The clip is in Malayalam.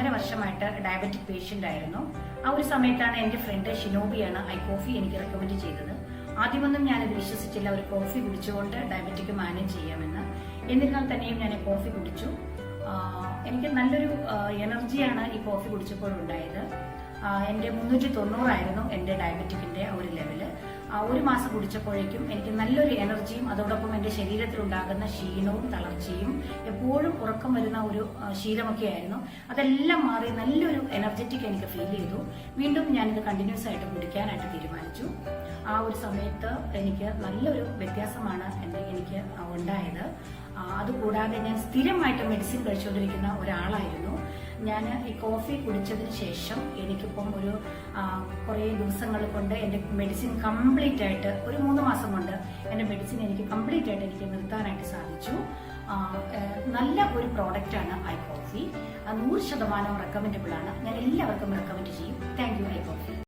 ഒന്നര വർഷമായിട്ട് ഡയബറ്റിക് പേഷ്യന്റ് ആയിരുന്നു. ആ ഒരു സമയത്താണ് എന്റെ ഫ്രണ്ട് ഷിനോബിയാണ് ഐ കോഫി എനിക്ക് റെക്കമെൻഡ് ചെയ്തത്. ആദ്യമൊന്നും ഞാനത് വിശ്വസിച്ചില്ല ഒരു കോഫി കുടിച്ചുകൊണ്ട് ഡയബറ്റിക് മാനേജ് ചെയ്യാമെന്ന്. എന്നിരുന്നാൽ തന്നെയും ഞാൻ കോഫി കുടിച്ചു. എനിക്ക് നല്ലൊരു എനർജിയാണ് ഈ കോഫി കുടിച്ചപ്പോൾ ഉണ്ടായത് എന്റെ മുന്നൂറ്റി തൊണ്ണൂറായിരുന്നു എന്റെ ഡയബറ്റിക്കിന്റെ ഒരു ലെവൽ ആ, ഒരു മാസം കുടിച്ചപ്പോഴേക്കും എനിക്ക് നല്ലൊരു എനർജിയും അതോടൊപ്പം എന്റെ ശരീരത്തിലുണ്ടാകുന്ന ക്ഷീണവും തളർച്ചയും എപ്പോഴും ഉറക്കം വരുന്ന ഒരു ശീലമൊക്കെ ആയിരുന്നു. അതെല്ലാം മാറി നല്ലൊരു എനർജറ്റിക് എനിക്ക് ഫീൽ ചെയ്തു. വീണ്ടും ഞാനിത് കണ്ടിന്യൂസ് ആയിട്ട് കുടിക്കാനായിട്ട് തീരുമാനിച്ചു. ആ ഒരു സമയത്ത് എനിക്ക് നല്ലൊരു വ്യത്യാസമാണ് എന്റെ എനിക്ക് ഉണ്ടായത്. ആ, അതുകൂടാതെ ഞാൻ സ്ഥിരമായിട്ട് മെഡിസിൻ കഴിച്ചുകൊണ്ടിരിക്കുന്ന ഒരാളായിരുന്നു. ഞാൻ ഈ കോഫി കുടിച്ചതിന് ശേഷം എനിക്കിപ്പം ഒരു കുറേ ദിവസങ്ങൾ കൊണ്ട് എന്റെ മെഡിസിൻ കംപ്ലീറ്റ് ആയിട്ട് ഒരു മൂന്ന് മാസം കൊണ്ട് എന്റെ മെഡിസിൻ എനിക്ക് കംപ്ലീറ്റ് ആയിട്ട് എനിക്ക് നിർത്താനായിട്ട് സാധിച്ചു. നല്ല ഒരു പ്രോഡക്റ്റാണ് ഐ കോഫി നൂറ് ശതമാനം റെക്കമെൻഡബിൾ ആണ്. ഞാൻ എല്ലാവർക്കും റെക്കമെൻഡ് ചെയ്യും.